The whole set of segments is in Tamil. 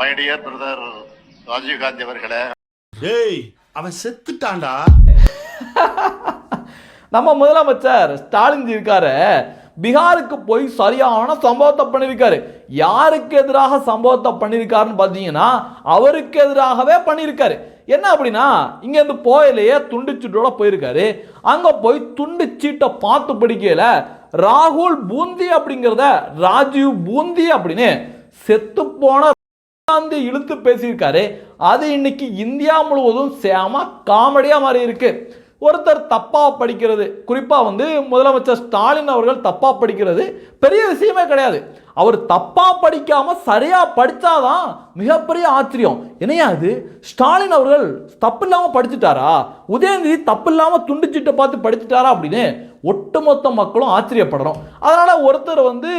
மை டியர் பிரதர் ராஜீவ்காந்தி அவர்களே. டேய் அவன் செத்துட்டான்டா. நம்ம முதலமைச்சர் ஸ்டாலின் இருக்காரு. பீகாருக்கு போய் சரியான சம்பவத்தை பண்ணியிருக்காரு. யாருக்கு எதிராக சம்பவத்தை பண்ணியிருக்காருன்னு பார்த்தீங்கன்னா அவருக்கு எதிராகவே பண்ணியிருக்காரு. என்ன அப்படின்னா இங்கேருந்து போயிலேயே துண்டு சீட்டோட போயிருக்காரு. அங்கே போய் துண்டு சீட்டை பார்த்து படிக்கல ராகுல் பூந்தி அப்படிங்கிறத ராஜீவ் பூந்தி அப்படின்னு செத்து போன காந்தி இழுத்து பேசியிருக்காரு. அது இன்னைக்கு இந்தியா முழுவதும் சேம காமெடியா மாறி இருக்கு ஒருத்தர் தப்பா படிக்கிறது. குறிப்பா வந்து முதலமைச்சர் ஸ்டாலின் அவர்கள் தப்பா படிக்கிறது. பெரிய விஷயமே கிடையாது. அவர் தப்பாக படிக்காமல் சரியாக படித்தாதான் மிகப்பெரிய ஆச்சரியம். என்னையா அது ஸ்டாலின் அவர்கள் தப்பு இல்லாமல் படிச்சுட்டாரா? உதயநிதி தப்பு இல்லாமல் துண்டிச்சிட்டு பார்த்து படிச்சுட்டாரா அப்படின்னு ஒட்டுமொத்த மக்களும் ஆச்சரியப்படுறோம் அதனால் ஒருத்தர் வந்து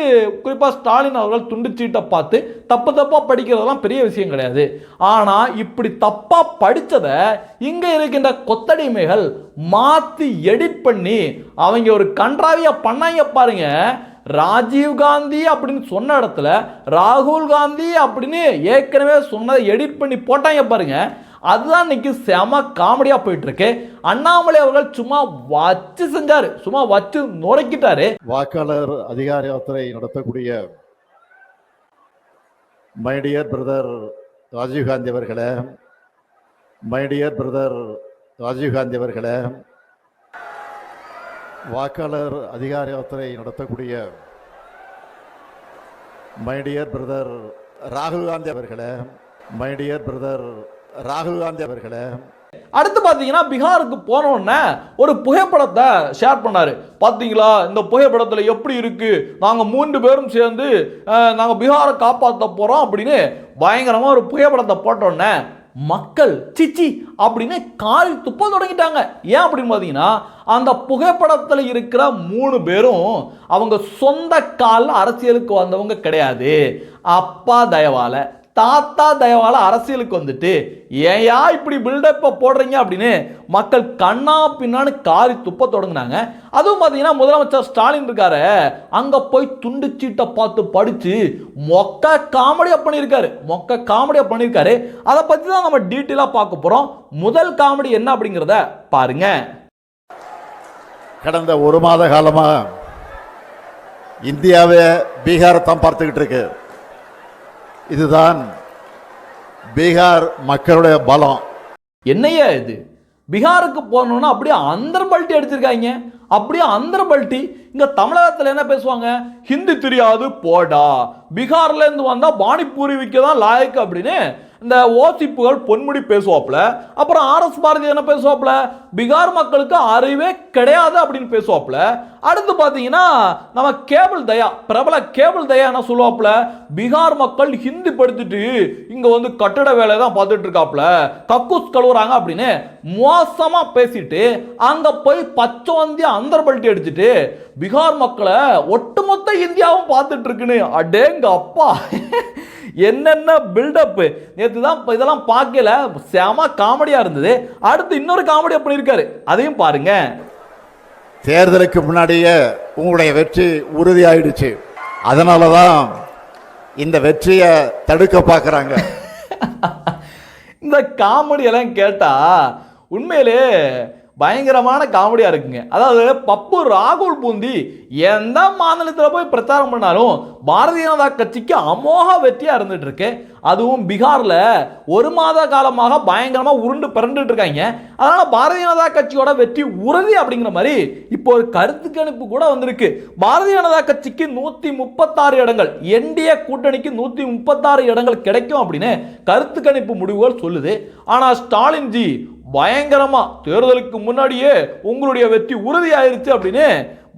குறிப்பாக ஸ்டாலின் அவர்கள் துண்டுச்சீட்டை பார்த்து தப்பு தப்பாக படிக்கிறதெல்லாம் பெரிய விஷயம் கிடையாது. ஆனால் இப்படி தப்பாக படித்ததை இங்கே இருக்கின்ற கொத்தடிமைகள் மாற்றி எடிட் பண்ணி அவங்க ஒரு கன்றாவியாக பண்ணாங்க பாருங்கள் ராஜீவ் காந்தி அப்படின்னு சொன்ன இடத்துல ராகுல் காந்தி அப்படின்னு ஏற்கனவே சொன்னதை எடிட் பண்ணி போட்டாங்க பாருங்க. அதுதான் இன்னைக்கு செம காமெடியாக போயிட்டு இருக்கு அண்ணாமலை அவர்கள் சும்மா வச்சு செஞ்சாரு. சும்மா வச்சு நுரைக்கிட்டாரு. வாக்காளர் அதிகார யாத்திரை நடத்தக்கூடிய மைடியர் பிரதர் ராஜீவ்காந்தி அவர்களே மைடியர் பிரதர் ராஜீவ்காந்தி அவர்களே வாக்காளர் அதிகார யாத்திரை நடத்தக்கூடிய மைடியர் பிரதர் ராகுல் காந்தி அவர்களே மைடியர் பிரதர் ராகுல் காந்தி அவர்களே. அடுத்து பார்த்தீங்கன்னா பீகாருக்கு போனோடனே ஒரு புகைப்படத்தை ஷேர் பண்ணார். பார்த்தீங்களா? இந்த புகைப்படத்தில் எப்படி இருக்குது நாங்கள் மூன்று பேரும் சேர்ந்து நாங்கள் பீகாரை காப்பாற்ற போகிறோம் அப்படின்னு பயங்கரமாக ஒரு புகைப்படத்தை போட்டோன்னே மக்கள் சிச்சி அப்படின்னு கால் துப்ப தொடங்கிட்டாங்க. ஏன் அப்படின்னு பார்த்தீங்கன்னா அந்த புகைப்படத்தில் இருக்கிற மூணு பேரும் அவங்க சொந்த காலில் அரசியலுக்கு வந்தவங்க கிடையாது. அப்பா தயவால தாத்தா தயவால் அரசியலுக்கு வந்துட்டு ஏயா இப்படி பில்டப்பை போடுறீங்க? அப்படின்னு மக்கள் கண்ணா பின்னான்னு காரி துப்ப தொடங்கினாங்க. அதுவும் பார்த்தீங்கன்னா முதலமைச்சர் ஸ்டாலின் இருக்காரு. அங்கே போய் துண்டு சீட்டை பார்த்து படித்து மொக்க காமெடியாக பண்ணியிருக்காரு. மொக்க காமெடியாக பண்ணியிருக்காரு. அதை பற்றி தான் நம்ம டீட்டெயிலாக பார்க்க போகிறோம் முதல் காமெடி என்ன அப்படிங்கிறத பாருங்க. கடந்த ஒரு மாத காலமாக இந்தியாவே பீகாரை தான் பார்த்துக்கிட்டு இருக்கு. இதுதான் பீகார் மக்களுடைய பலம். என்னையா இது? பீகாருக்கு போகணுன்னா அப்படியே அந்தர் பல்ட்டி அடிச்சிருக்காங்க. அப்படியே அந்தர் பல்ட்டி. இங்கே தமிழகத்தில் என்ன பேசுவாங்க? ஹிந்தி தெரியாது போடா. பீகார்லேருந்து வந்தால் பானிபூரி விற்க தான் லாயக்கு அப்படின்னு இந்த ஓசிப்புகள் பொன்முடி பேசுவாப்புல அப்புறம் ஆர்எஸ் பாரதி என்ன பேசுவாப்புல? பீகார் மக்களுக்கு அறிவே கிடையாது அப்படின்னு பேசுவாப்புல. அடுத்து பார்த்தீங்கன்னா நம்ம கேபிள் தயா பிரபல கேபிள் தயா என்ன சொல்லுவாப்புல? பீகார் மக்கள் ஹிந்தி படிச்சுட்டு இங்கே வந்து கட்டட வேலை தான் பார்த்துட்டு இருக்காப்புல. கக்கூஸ் கழுவுறாங்க அப்படின்னு மோசமாக பேசிட்டு அங்கே போய் பச்சை வந்தி அந்தர்பல்ட்டி அடிச்சுட்டு பீகார் மக்களை ஒட்டுமொத்த இந்தியாவும் பார்த்துட்டு இருக்குன்னு. அடேங்க அப்பா என்னென்ன பில்டப் நேற்று தான் இதெல்லாம் பார்க்கல. செம காமெடியா இருந்தது. அடுத்து இன்னொரு காமெடி பண்ணியிருக்காரு அதையும் பாருங்க. தேர்தலுக்கு முன்னாடியே உங்களுடைய வெற்றி உறுதியாயிடுச்சு. அதனால தான் இந்த வெற்றியை தடுக்க பார்க்குறாங்க. இந்த காமெடி எல்லாம் கேட்டா உண்மையிலே பயங்கரமான காமெடியாக இருக்குங்க. அதாவது பப்பு ராகுல் பூந்தி எந்த மாநிலத்தில் போய் பிரச்சாரம் பண்ணாலும் பாரதிய ஜனதா கட்சிக்கு அமோக வெற்றியாக இருந்துட்டு இருக்கு. அதுவும் பீகாரில் ஒரு மாத காலமாக பயங்கரமாக உருண்டு பிறண்டுட்டு இருக்காங்க. அதனால் பாரதிய ஜனதா கட்சியோட வெற்றி உறுதி அப்படிங்கிற மாதிரி இப்போ ஒரு கருத்து கணிப்பு கூட வந்திருக்கு. பாரதிய ஜனதா கட்சிக்கு நூற்றி முப்பத்தாறு இடங்கள் என்டிஏ கூட்டணிக்கு நூற்றி முப்பத்தாறு இடங்கள் கிடைக்கும் அப்படின்னு கருத்து கணிப்பு முடிவுகள் சொல்லுது. ஆனால் ஸ்டாலின் ஜி பயங்கரமா தேர்தலுக்கு முன்னாடியே உங்களுடைய வெற்றி உறுதியாயிருச்சு அப்படின்னு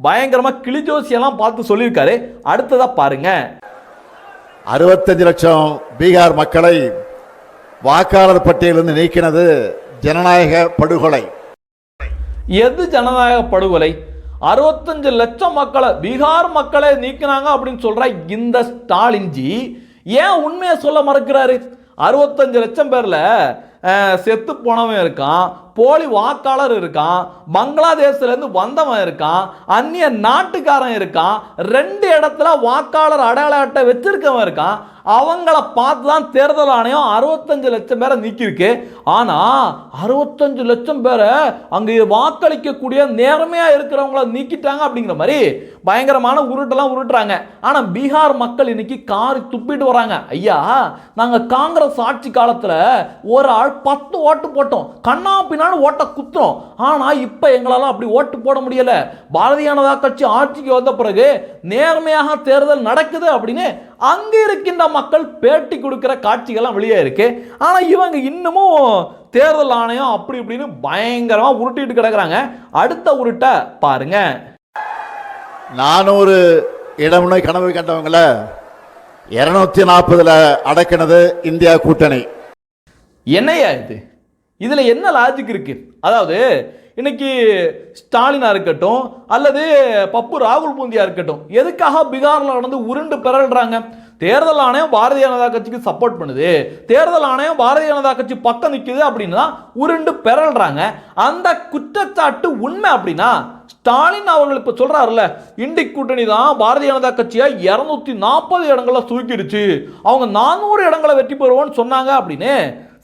பயங்கரமா கிளிஜோசியெல்லாம் பார்த்து சொல்லியிருக்காரு. அடுத்ததா பாருங்க. அறுபத்தஞ்சு லட்சம் பீகார் மக்களை வாக்காளர் பட்டியலிருந்து நீக்கினது ஜனநாயக படுகொலை. எது ஜனநாயக படுகொலை? அறுபத்தஞ்சு லட்சம் மக்களை பீகார் மக்களை நீக்கினாங்க அப்படின்னு சொல்ற இந்த ஸ்டாலின்ஜி ஏன் உண்மையை சொல்ல மறுக்கிறாரு? அறுபத்தஞ்சு லட்சம் பேர்ல செத்து போனவன் இருக்கான். போலி வாக்காளர் இருக்கான் பங்களாதேஷ்ல இருந்து வந்தவன் இருக்கான் அந்நிய நாட்டுக்காரன் இருக்கான் ரெண்டு இடத்துல வாக்காளர் அடையாள அட்டை வச்சிருக்கவன் இருக்கான் அவங்கள பார்த்து தான் தேர்தல் ஆணையம் அறுபத்தஞ்சு லட்சம் பேரை நீக்கியிருக்கு. ஆனா அறுபத்தஞ்சு லட்சம் பேரை அங்கே வாக்களிக்கக்கூடிய நேர்மையாக இருக்கிறவங்கள நீக்கிட்டாங்க அப்படிங்கிற மாதிரி பயங்கரமான உருட்டெல்லாம் உருட்டுறாங்க. ஆனா பீகார் மக்கள் இன்னைக்கு காரி துப்பிட்டு வராங்க. ஐயா நாங்க காங்கிரஸ் ஆட்சி காலத்துல ஒரு ஆள் பத்து ஓட்டு போட்டோம். கண்ணா பின்னான்னு ஓட்ட குத்துறோம். ஆனா இப்ப எங்களால அப்படி ஓட்டு போட முடியல. பாரதிய ஜனதா கட்சி ஆட்சிக்கு வந்த பிறகு நேர்மையாக தேர்தல் நடக்குது அப்படின்னு அங்க இருக்கின்ற மக்கள் பேட்டி கொடுக்கிற காட்சிகள்லாம் வெளியே இருக்கு. ஆனா இவங்க இன்னமும் தேர்தல் ஆணையம் அப்படி இப்படின்னு பயங்கரமா உருட்டிட்டு கிடக்குறாங்க. அடுத்த உருட்டை பாருங்க. நானூறு இடமுனை கனவு கண்டவங்கள இருநூத்தி நாற்பதுல அடக்கினது இந்தியா கூட்டணி. என்னையா இது? இதில் என்ன லாஜிக் இருக்கு? அதாவது இன்னைக்கு ஸ்டாலினா இருக்கட்டும் அல்லது பப்பு ராகுல் பூந்தியா இருக்கட்டும் எதுக்காக பீகாரில் நடந்து உருண்டு பிறல்றாங்க? தேர்தல் ஆணையம் பாரதிய ஜனதா கட்சிக்கு சப்போர்ட் பண்ணுது. தேர்தல் ஆணையம் பாரதிய ஜனதா கட்சி பக்கம் நிற்குது அப்படின்னா உருண்டு பிறல்றாங்க. அந்த குற்றச்சாட்டு உண்மை அப்படின்னா ஸ்டாலின் அவர்கள் இப்போ சொல்கிறாருல்ல இண்டி கூட்டணி தான் பாரதிய ஜனதா கட்சியை இரநூத்தி நாற்பது இடங்களை தூக்கிடுச்சு அவங்க நானூறு இடங்களை வெற்றி பெறுவோன்னு சொன்னாங்க அப்படின்னு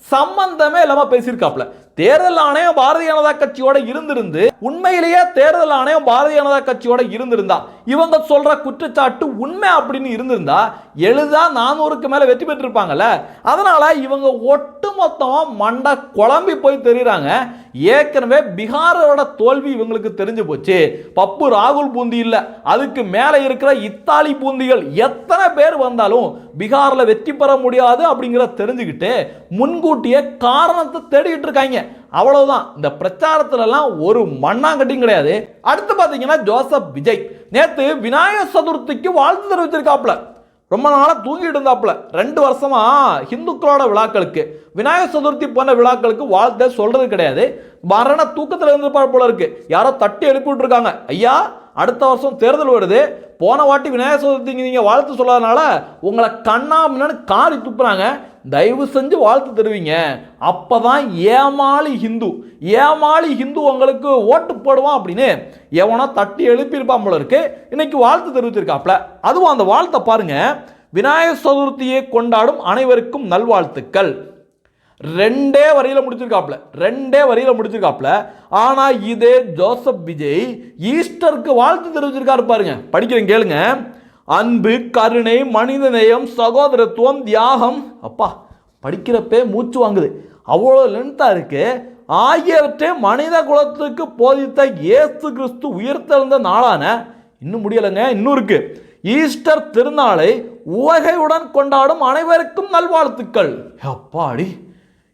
சம்பந்தமே இல்லாம பேசியிருக்காப்ல தேர்தல் ஆணையம் பாரதிய ஜனதா கட்சியோட இருந்திருந்து உண்மையிலேயே தேர்தல் ஆணையம் பாரதிய ஜனதா கட்சியோட இருந்திருந்தா இவங்க சொல்ற குற்றச்சாட்டு உண்மை அப்படின்னு இருந்திருந்தா எழுதா நானூறுக்கு மேல வெற்றி பெற்றிருப்பாங்கல்ல. அதனால இவங்க ஓட்டு ஒட்டுமொத்தமாக மண்டை குழம்பி போய் தெரியுறாங்க. ஏற்கனவே பீகாரோட தோல்வி இவங்களுக்கு தெரிஞ்சு போச்சு. பப்பு ராகுல் பூந்தி இல்லை. அதுக்கு மேலே இருக்கிற இத்தாலி பூந்திகள் எத்தனை பேர் வந்தாலும் பீகாரில் வெற்றி பெற முடியாது அப்படிங்கிறத தெரிஞ்சுக்கிட்டு முன்கூட்டியே காரணத்தை தேடிக்கிட்டு இருக்காங்க. அவ்வளவுதான். இந்த பிரச்சாரத்துலலாம் ஒரு மண்ணாங்கட்டியும் கிடையாது. அடுத்து பார்த்தீங்கன்னா ஜோசப் விஜய். நேற்று விநாயகர் சதுர்த்திக்கு வாழ்த்து தெரிவிச்சிருக்காப்ல ரொம்ப நாளாக தூங்கிட்டு இருந்தாப்புல. ரெண்டு வருஷமா ஹிந்துக்களோட விழாக்களுக்கு விநாயகர் சதுர்த்தி போன விழாக்களுக்கு வாழ்த்த சொல்றது கிடையாது. மரண தூக்கத்தில் இருந்திருப்பார் போல இருக்கு. யாரோ தட்டி எழுப்பி விட்டுருக்காங்க ஐயா அடுத்த வருஷம் தேர்தல் வருது. போன வாட்டி விநாயகர் சதுர்த்திக்கு நீங்கள் வாழ்த்து சொல்லாதனால உங்களை கண்ணா முன்னாடி காரி துப்புறாங்க. தயவு செஞ்சு வாழ்த்து தருவீங்க. அப்பதான் ஏமாளி ஹிந்து. ஏமாளி ஹிந்து உங்களுக்கு ஓட்டு போடுவான் அப்படின்னு எவனோ தட்டி எழுப்பியிருப்பான் போல இருக்கு. இன்னைக்கு வாழ்த்து தெரிவித்திருக்காப்ல அதுவும் அந்த வாழ்த்தை பாருங்க. விநாயகர் சதுர்த்தியை கொண்டாடும் அனைவருக்கும் நல்வாழ்த்துக்கள். ரெண்டே வரியில் முடிச்சிருக்காப்ல. ரெண்டே வரியில முடிச்சிருக்காப்ல. ஆனால் இதே ஜோசப் விஜய் ஈஸ்டருக்கு வாழ்த்து தெரிவிச்சிருக்காரு பாருங்க. படிக்கிறேன் கேளுங்க. அன்பு கருணை மனிதநேயம் சகோதரத்துவம் தியாகம். அப்பா படிக்கிறப்பே மூச்சு வாங்குது. அவ்வளோ லென்த்தாக இருக்கு. ஆகியவற்றை மனித குலத்துக்கு போதித்த இயேசு கிறிஸ்து உயிர்த்தெழுந்த நாளான இன்னும் முடியலைங்க இன்னும் இருக்குது ஈஸ்டர் திருநாளை உலகையுடன் கொண்டாடும் அனைவருக்கும் நல்வாழ்த்துக்கள். அப்பாடி.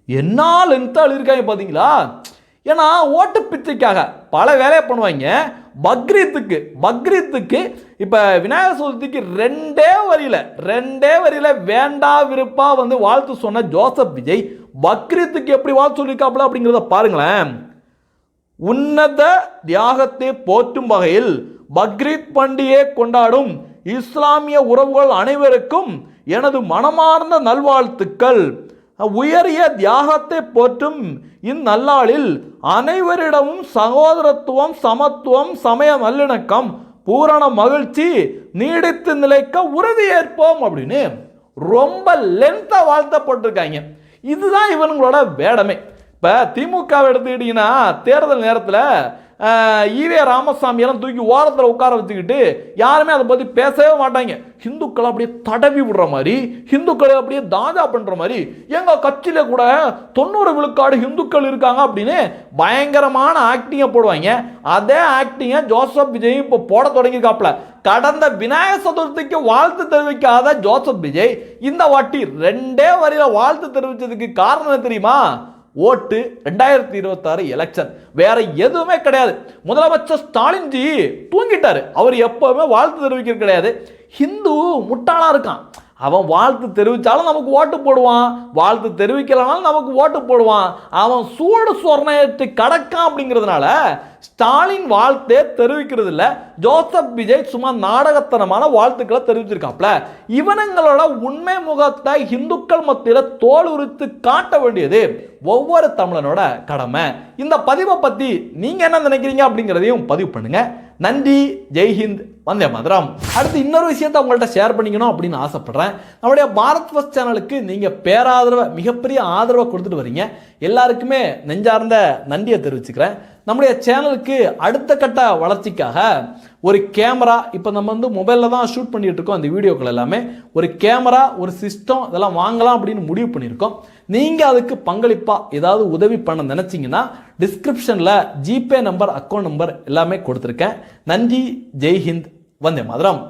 என்ன லென்த்தாக எழுதியிருக்காங்க பார்த்தீங்களா? ஏன்னா ஓட்டு பிச்சைக்காக பல வேலையை பண்ணுவாங்க. பக்ரீத்துக்கு பக்ரீத்துக்கு இப்போ விநாயகர் சதுர்த்திக்கு ரெண்டே வரியில் ரெண்டே வரியில் வேண்டா விருப்பா வந்து வாழ்த்து சொன்ன ஜோசப் விஜய் பக்ரீத்துக்கு எப்படி வாழ்த்து சொல்லியிருக்காப்புல அப்படிங்கிறத பாருங்களேன். உன்னத தியாகத்தை போற்றும் வகையில் பக்ரீத் பண்டிகையை கொண்டாடும் இஸ்லாமிய உறவுகள் அனைவருக்கும் எனது மனமார்ந்த நல்வாழ்த்துக்கள். உயரிய தியாகத்தை போற்றும் இந்நல்லாளில் அனைவரிடமும் சகோதரத்துவம் சமத்துவம் சமய நல்லிணக்கம் பூரண மகிழ்ச்சி நீடித்து நிலைக்க உறுதியேற்போம் அப்படின்னு ரொம்ப லென்த்தாக வாழ்த்தப்பட்டிருக்காங்க. இதுதான் இவனுங்களோட வேடமே. இப்போ திமுகவை எடுத்துக்கிட்டிங்கன்னா தேர்தல் நேரத்தில் ஈவே ராமசாமியெல்லாம் தூக்கி ஓரத்தில் உட்கார வச்சுக்கிட்டு யாருமே அதை பற்றி பேசவே மாட்டாங்க. ஹிந்துக்களை அப்படியே தடவி விடுற மாதிரி ஹிந்துக்களை அப்படியே தாஜா பண்ணுற மாதிரி எங்கள் கட்சியில் கூட தொண்ணூறு விழுக்காடு ஹிந்துக்கள் இருக்காங்க அப்படின்னு பயங்கரமான ஆக்டிங்கை போடுவாங்க. அதே ஆக்டிங்கை ஜோசப் விஜய் இப்போ போட தொடங்கியிருக்காப்புல. கடந்த விநாயகர் சதுர்த்திக்கு வாழ்த்து தெரிவிக்காத ஜோசப் விஜய் இந்த வாட்டி ரெண்டே வரியில் வாழ்த்து தெரிவித்ததுக்கு காரணம் என்ன தெரியுமா? ஓட்டு ரெண்டாயிரத்தி இருபத்தாறு எலெக்ஷன் வேற எதுவுமே கிடையாது. முதலமைச்சர் ஸ்டாலின் ஜி தூங்கிட்டாரு. அவர் எப்பவுமே வாழ்த்து தெரிவிக்கிறது கிடையாது. ஹிந்து முட்டாளா இருக்கான். அவன் வாழ்த்து தெரிவித்தாலும் நமக்கு ஓட்டு போடுவான். வாழ்த்து தெரிவிக்கலனாலும் நமக்கு ஓட்டு போடுவான். அவன் சூடு சொர்ணயத்தை கடக்கான் அப்படிங்கிறதுனால ஸ்டாலின் வாழ்த்தே தெரிவிக்கிறது இல்லை ஜோசப் விஜய் சும்மா நாடகத்தனமான வாழ்த்துக்களை தெரிவிச்சிருக்காப்ல. இவனுங்களோட உண்மை முகத்தை இந்துக்கள் மத்தியில் தோல் உரித்து காட்ட வேண்டியது ஒவ்வொரு தமிழனோட கடமை. இந்த பதிவை பற்றி நீங்கள் என்ன நினைக்கிறீங்க அப்படிங்கிறதையும் பதிவு பண்ணுங்கள் நன்றி ஜெய்ஹிந்த் வந்தே மதுரம். அடுத்து இன்னொரு விஷயத்தை உங்கள்கிட்ட ஷேர் பண்ணிக்கணும் அப்படின்னு ஆசைப்படுறேன். நம்முடைய பாரத் ஃபஸ்ட் சேனலுக்கு நீங்கள் பேராதரவை மிகப்பெரிய ஆதரவை கொடுத்துட்டு வரீங்க. எல்லாருக்குமே நெஞ்சார்ந்த நன்றியை தெரிவிச்சுக்கிறேன். நம்முடைய சேனலுக்கு அடுத்த கட்ட வளர்ச்சிக்காக ஒரு கேமரா இப்போ நம்ம வந்து மொபைலில் தான் ஷூட் பண்ணிகிட்டு இருக்கோம் அந்த வீடியோக்கள் எல்லாமே. ஒரு கேமரா ஒரு சிஸ்டம் இதெல்லாம் வாங்கலாம் அப்படின்னு முடிவு பண்ணியிருக்கோம். நீங்கள் அதுக்கு பங்களிப்பாக ஏதாவது உதவி பண்ண நினச்சிங்கன்னா டிஸ்கிரிப்ஷனில் ஜிபே நம்பர் அக்கௌண்ட் நம்பர் எல்லாமே கொடுத்துருக்கேன். நன்றி ஜெய்ஹிந்த் வந்தே மதுரம்.